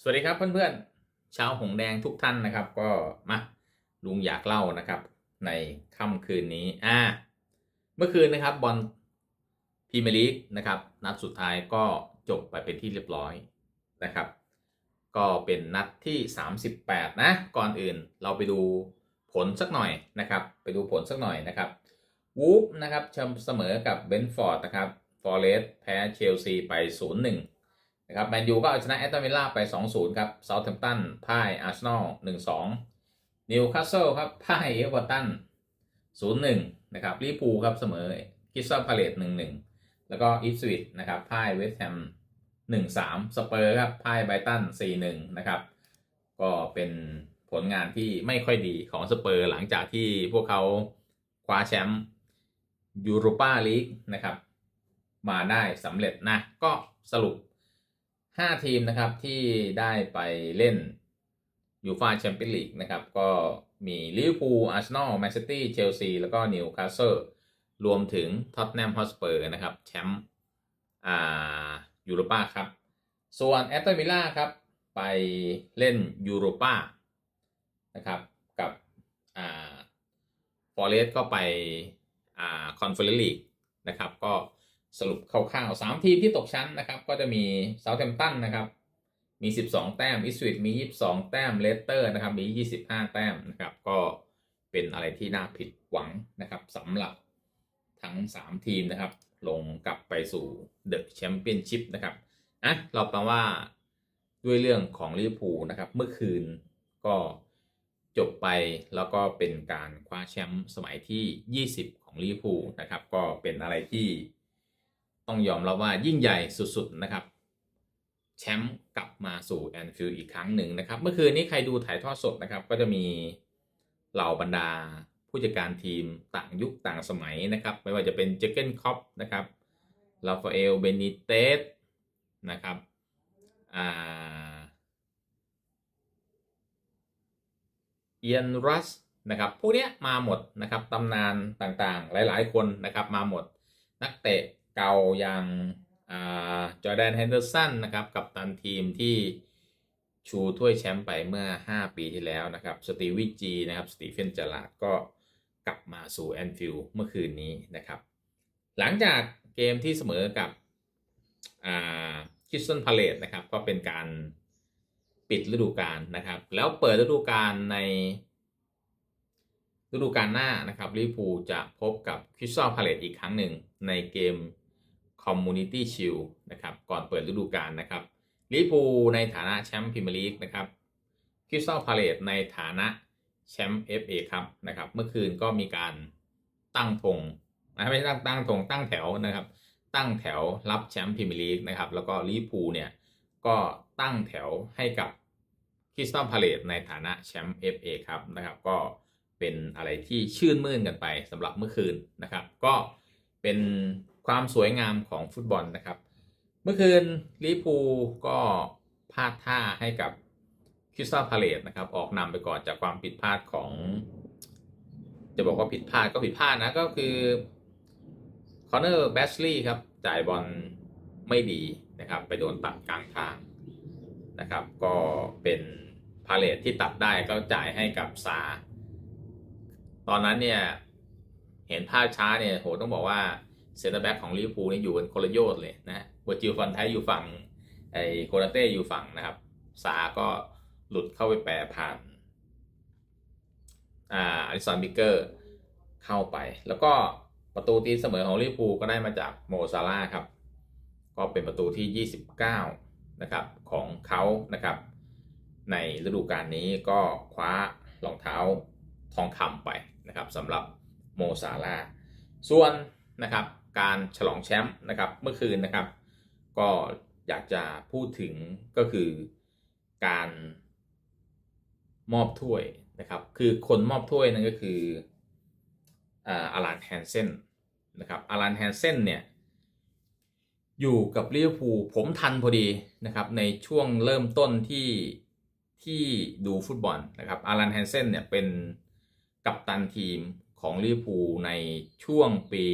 สวัสดีครับเพื่อนๆชาวหงแดงทุกท่านนะครับ ก็มาลุงอยากเล่านะครับ ในค่ำคืนนี้อ่าเมื่อคืนนะครับบอลพรีเมียร์ลีกนะครับนัดสุดท้ายก็จบไปเป็นที่เรียบร้อยนะครับ ก็เป็นนัดที่ 38 นะ ก่อนอื่นเราไปดูผลสักหน่อยนะครับ ไปดูผลสักหน่อยนะครับวูฟนะครับเสมอกับเบนฟอร์ดนะครับฟอร์เรสแพ้เชลซีไป 0-1 นะครับแมนยูก็เอาชนะแอตตันวิลล่าไป 2-0 ครับเซาท์แฮมป์ตันพ่ายอาร์เซนอล1-2 นิวคาสเซิลครับพ่ายเอเวอร์ตัน0-1 นะครับลิปูครับเสมอคิสซัลพาเลต1-1 แล้วก็อีฟสวิตนะครับพ่ายเวสต์แฮม1-3 สเปอร์ครับพ่ายไบรตัน4-1 นะครับ ก็เป็นผลงานที่ไม่ค่อยดีของสเปอร์หลังจากที่พวกเขาคว้าแชมป์ยูโรปาลีกนะครับ มาได้สำเร็จนะ ก็สรุป 5 ทีมนะครับที่ได้ไปเล่นยูฟาแชมเปี้ยนลีกนะครับ ก็มีลิเวอร์พูลอาร์เซนอลแมนเชสเตอร์เชลซีแล้วก็นิวคาสเซิลรวมถึงท็อตแนมฮอสเปอร์นะครับ แชมป์อ่ายูโรปาครับ ส่วนแอตตันวิลล่าครับ ไปเล่นยูโรปานะครับกับอ่าฟอเรสก็ไปอ่าคอนเฟอเรนซ์ลีกนะครับ ก็ สรุปคร่าวๆ3ทีมที่ตกชั้นนะครับ ก็จะมีเซาท์แฮมป์ตันนะครับ มี 12 แต้มอิสวิตมี 22 แต้มเลสเตอร์นะครับ มี 25 แต้มนะครับ ก็เป็นอะไรที่น่าผิดหวังนะครับสำหรับทั้ง 3 ทีมนะครับ ลงกลับไปสู่เดอะแชมเปี้ยนชิพนะครับอะเราแปลว่าด้วยเรื่องของลิเวอร์พูลนะครับ เมื่อคืนก็จบไปแล้วก็เป็นการคว้าแชมป์สมัยที่ 20 ของลิเวอร์พูลนะครับ ก็เป็นอะไรที่ ต้องยอมรับว่ายิ่งใหญ่สุดๆนะครับแชมป์กลับมาสู่แอนฟิลด์อีกครั้งหนึ่งนะครับ เมื่อคืนนี้ใครดูถ่ายทอดสดนะครับ ก็จะมีเหล่าบรรดาผู้จัดการทีมต่างยุคต่างสมัยนะครับ ไม่ว่าจะเป็นเจเกนคอปนะครับลาฟาเอลเบนิเตสนะครับเอียนรัสนะครับพวกนี้มาหมดนะครับตำนานต่างๆ หลายๆคนนะครับมาหมดนักเตะ เก่าอย่างจอแดนเฮนเดอร์สันนะครับกับตันทีมที่ชูถ้วยแชมป์ไปเมื่อ 5 ปีที่แล้วนะครับสตีวิจีนะครับสตีเฟนจาร์ลาดก็กลับมาสู่แอนฟิลด์เมื่อคืนนี้นะครับ หลังจากเกมที่เสมอกับคิสตันพาเลตนะครับก็เป็นการปิดฤดูกาลนะครับ แล้วเปิดฤดูกาลในฤดูกาลหน้านะครับลิฟวูจะพบกับคริสตัลพาเลตอีกครั้งหนึ่งในเกม Community Shield นะครับก่อนเปิดฤดูกาลนะครับลิเวอร์พูในฐานะแชมป์พรีเมียร์ลีกนะครับคริสตัลพาเลตในฐานะแชมป์ FA ครับนะครับเมื่อคืนก็มีการตั้งธงนะไม่ใช่ตั้งตั้งธงตั้งแถวนะครับ ตั้งแถวรับแชมป์พรีเมียร์ลีกนะครับแล้วก็ลิเวอร์พูเนี่ยก็ตั้งแถวให้กับคริสตัลพาเลตในฐานะแชมป์ FA ครับนะครับก็เป็นอะไรที่ชื่นมื่นกันไปสำหรับเมื่อคืนนะครับ ก็เป็น ความสวยงามของฟุตบอลนะครับ เมื่อคืนลิปูก็พลาดท่าให้กับคริสตัลพาเลตนะครับ ออกนำไปก่อนจากความผิดพลาดของ จะบอกว่าผิดพลาดก็ผิดพลาดนะก็คือคอนเนอร์แบชลีย์ครับจ่ายบอลไม่ดีนะครับ ไปโดนตัดกลางทางนะครับ ก็เป็นพาเลตที่ตัดได้ก็จ่ายให้กับซาตอนนั้นเนี่ย เห็นภาพช้าเนี่ยโหต้องบอกว่า เซนเตอร์แบ็กของลิเวอร์พูลนี่อยู่กันคนละโยชน์เลยนะวอร์จิลฟันไทอยู่ฝั่งไอโคนาเต้อยู่ฝั่งนะครับ ซาก็หลุดเข้าไปแปรผ่านอ่าอลิสันบิเกอร์เข้าไป แล้วก็ประตูตีเสมอของลิเวอร์พูลก็ได้มาจากโมซาร่าครับ ก็เป็นประตูที่ 29 นะครับ ของเขานะครับ ในฤดูกาลนี้ก็คว้ารองเท้าทองคำไปนะครับสำหรับโมซาร่าส่วนนะครับ การฉลองแชมป์นะครับเมื่อคืนนะครับ ก็อยากจะพูดถึงก็คือการมอบถ้วยนะครับ คือคนมอบถ้วยนั่นก็คืออารันแฮนเซนนะครับอารันแฮนเซนเนี่ยอยู่กับลิเวอร์พูลผมทันพอดีนะครับในช่วงเริ่มต้นที่ที่ดูฟุตบอลนะครับอารันแฮนเซนเนี่ยเป็นกัปตันทีมของลิเวอร์พูลในช่วงปี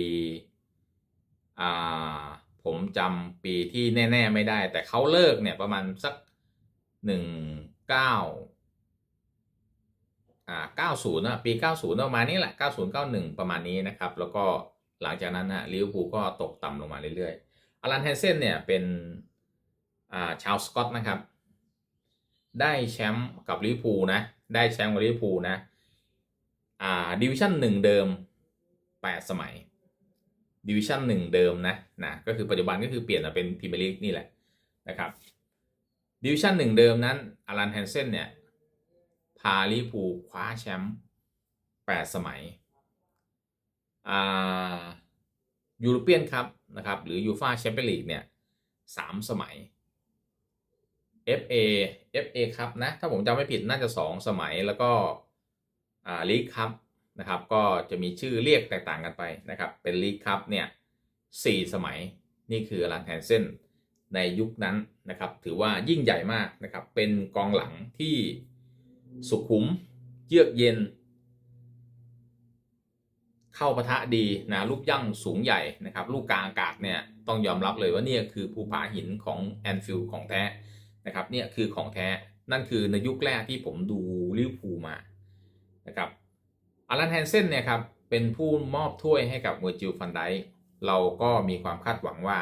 ผมจำปีที่แน่ ๆ ไม่ได้ แต่เขาเลิกเนี่ยประมาณสักหนึ่งเก้าอ่าเก้าศูนย์ะปีเก้าศูนย์ประมาณนี้แหละเก้าศูนย์เก้าหนึ่งประมาณนี้นะครับ แล้วก็หลังจากนั้นนะลิเวอร์พูลก็ตกต่ำลงมาเรื่อยๆอลันแฮนเซนเนี่ยเป็นอ่าชาวสกอตนะครับ ได้แชมป์กับลิเวอร์พูลนะ ได้แชมป์กับลิเวอร์พูลนะอ่าดิวิชั่นหนึ่งเดิมแปดสมัย ดิวิชั่นหนึ่งเดิมนะนะก็คือปัจจุบันก็คือเปลี่ยนมาเป็นพรีเมียร์ลีกนี่แหละนะครับดิวิชั่นหนึ่งเดิมนั้นอลันแฮนเซนเนี่ยพาลิพูคว้าแชมป์แปดสมัยอ่ายูโรเปียนครับนะครับหรือยูฟาแชมเปี้ยนลีกเนี่ยสามสมัย FA FA ครับนะถ้าผมจำไม่ผิดน่าจะ 2 สมัยแล้วก็อ่าลีกครับ นะครับ ก็จะมีชื่อเรียกแตกต่างกันไปนะครับ เป็นลีกครับเนี่ยสสมัยนี่คืออลันแฮนเซนในยุคนั้นนะครับ ถือว่ายิ่งใหญ่มากนะครับ เป็นกองหลังที่สุขุมเยือกเย็น เข้าปะทะดีนะลูกยั่งสูงใหญ่นะครับ ลูกกลางอากาศเนี่ยต้องยอมรับเลยว่าเนี่ยคือภูผาหินของแอนฟิลด์ของแท้นะครับเนี่ยคือของแท้นั่นคือในยุคแรกที่ผมดูลิเวอร์พูลมานะครับ อารันแฮนเซนเนี่ยครับเป็นผู้มอบถ้วยให้กับเวอร์จิลฟันไดเราก็มีความคาดหวังว่า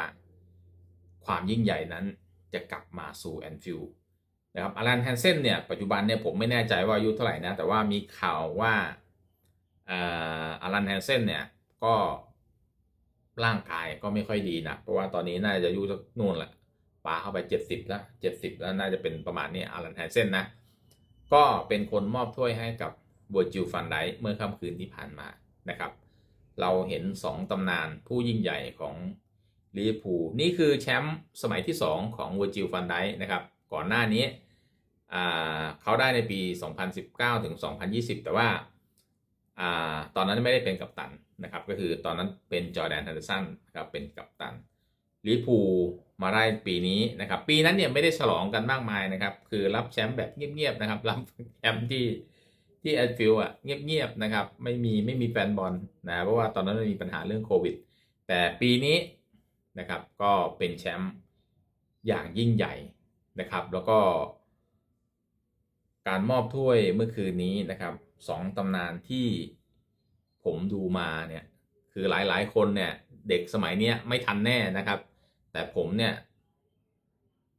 ความยิ่งใหญ่นั้นจะกลับมาสู่แอนฟิลด์นะครับอารันแฮนเซนเนี่ยปัจจุบันเนี่ยผมไม่แน่ใจว่าอายุเท่าไหร่นะ แต่ว่ามีข่าวว่าอารันแฮนเซนเนี่ยก็ร่างกายก็ไม่ค่อยดีนะเพราะว่าตอนนี้น่าจะอายุสักนู่นแหละปาเข้าไป 70 แล้ว 70 แล้วน่าจะเป็นประมาณนี้อารันแฮนเซนนะ ก็เป็นคนมอบถ้วยให้กับ เวจิลฟันไดเมื่อค่ำคืนที่ผ่านมานะครับ เราเห็น 2ตำนานผู้ยิ่งใหญ่ของลิเวอร์พูลนี่คือแชมป์สมัยที่ 2 ของวอร์จิลฟันไดนะครับ ก่อนหน้านี้เขาได้ในปี 2019 ถึง 2020 แต่ว่าตอนนั้นไม่ได้เป็นกัปตันนะครับ ก็คือตอนนั้นเป็นจอแดนฮันเดอร์สันครับเป็นกัปตันลิพูมาได้ปีนี้นะครับ ปีนั้นเนี่ยไม่ได้ฉลองกันมากมายนะครับ คือรับแชมป์แบบเงียบๆนะครับ รับแชมป์ที่ ที่แอนฟิลอะเงียบๆนะครับไม่มีไม่มีแฟนบอลนะเพราะว่าตอนนั้นมันมีปัญหาเรื่องโควิด แต่ปีนี้นะครับก็เป็นแชมป์อย่างยิ่งใหญ่นะครับ แล้วก็ การมอบถ้วยเมื่อคืนนี้นะครับสองตำนานที่ผมดูมาเนี่ยคือหลายๆคนเนี่ยเด็กสมัยเนี้ยไม่ทันแน่นะครับ แต่ผมเนี่ย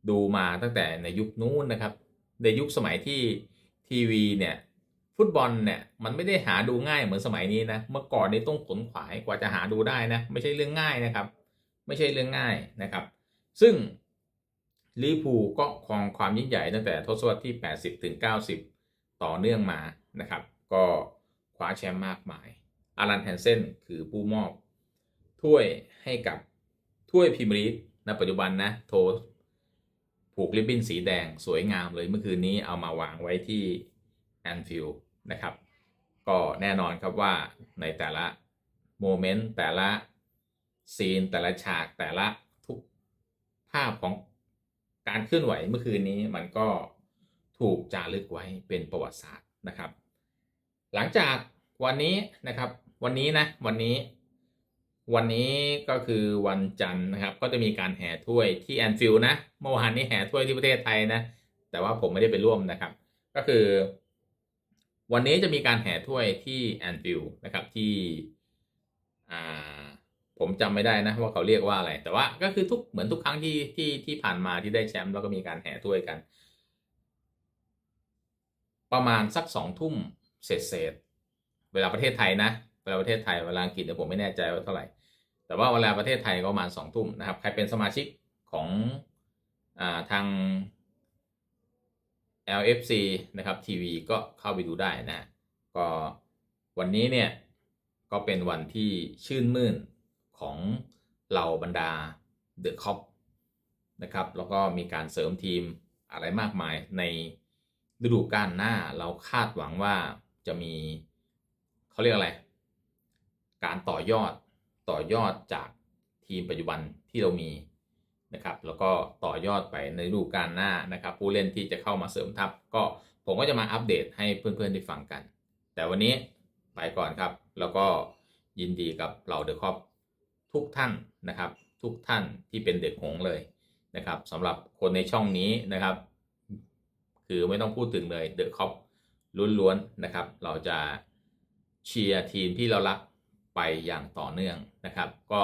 ดูมาตั้งแต่ในยุคนู้นนะครับ ในยุคสมัยที่ทีวีเนี่ย ฟุตบอลเนี่ยมันไม่ได้หาดูง่ายเหมือนสมัยนี้นะเมื่อก่อนนี่ต้องขนขวายกว่าจะหาดูได้นะไม่ใช่เรื่องง่ายนะครับ ไม่ใช่เรื่องง่ายนะครับ ซึ่งลิพูก็ครองความยิ่งใหญ่ตั้งแต่ทศวรรษที่ 80ถึง90 ต่อเนื่องมานะครับ ก็คว้าแชมป์มากมายอารันแฮนเซนคือผู้มอบ ถ้วยให้กับถ้วยพรีเมียร์ลีกณปัจจุบันนะโทผูกริบบิ้นสีแดงสวยงามเลยเมื่อคืนนี้เอามาวางไว้ที่แอนฟิลด์ นะครับ ก็แน่นอนครับว่าในแต่ละโมเมนต์แต่ละซีนแต่ละฉากแต่ละทุกภาพของการเคลื่อนไหวเมื่อคืนนี้มันก็ถูกจารึกไว้เป็นประวัติศาสตร์นะครับ หลังจากวันนี้นะครับ วันนี้นะวันนี้ วันนี้ก็คือวันจันทร์นะครับ ก็จะมีการแห่ถ้วยที่แอนฟิลด์นะเมื่อวานนี้แห่ถ้วยที่ประเทศไทยนะ แต่ว่าผมไม่ได้ไปร่วมนะครับ ก็คือ วันนี้จะมีการแห่ถ้วยที่แอนฟิลนะครับที่ผมจำไม่ได้นะว่าเขาเรียกว่าอะไร แต่ว่าก็คือทุกเหมือนทุกครั้งที่ที่ที่ผ่านมาที่ได้แชมป์แล้วก็มีการแห่ถ้วยกัน ประมาณสักสองทุ่มเสร็จเสร็จเวลาประเทศไทยนะเวลาประเทศไทยเวลาอังกฤษเนี่ยผมไม่แน่ใจว่าเท่าไหร่ แต่ว่าเวลาประเทศไทยก็ประมาณสองทุ่มนะครับ ใครเป็นสมาชิกของอทาง LFC นะครับทีวีก็เข้าไปดูได้นะก็วันนี้เนี่ยก็เป็นวันที่ชื่นมื่นของเหล่าบรรดาเดอะคอปนะครับแล้วก็มีการเสริมทีมอะไรมากมายในฤดูกาลหน้าเราคาดหวังว่าจะมีเขาเรียกอะไร การต่อยอดต่อยอดจากทีมปัจจุบันที่เรามี นะครับแล้วก็ต่อยอดไปในฤดูกาลหน้านะครับ ผู้เล่นที่จะเข้ามาเสริมทัพก็ผมก็จะมาอัปเดตให้เพื่อนๆได้ฟังกัน แต่วันนี้ไปก่อนครับ แล้วก็ยินดีกับเราเดอะคอปทุกท่านนะครับ ทุกท่านที่เป็นเด็กหงเลยนะครับสำหรับคนในช่องนี้นะครับ คือไม่ต้องพูดถึงเลยเดอะคอปล้วนๆนะครับ เราจะเชียร์ทีมที่เรารักไปอย่างต่อเนื่องนะครับ ก็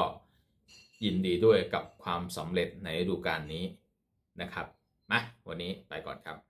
ยินดีด้วยกับความสำเร็จในฤดูกาลนี้นะครับมาวันนี้ไปก่อนครับ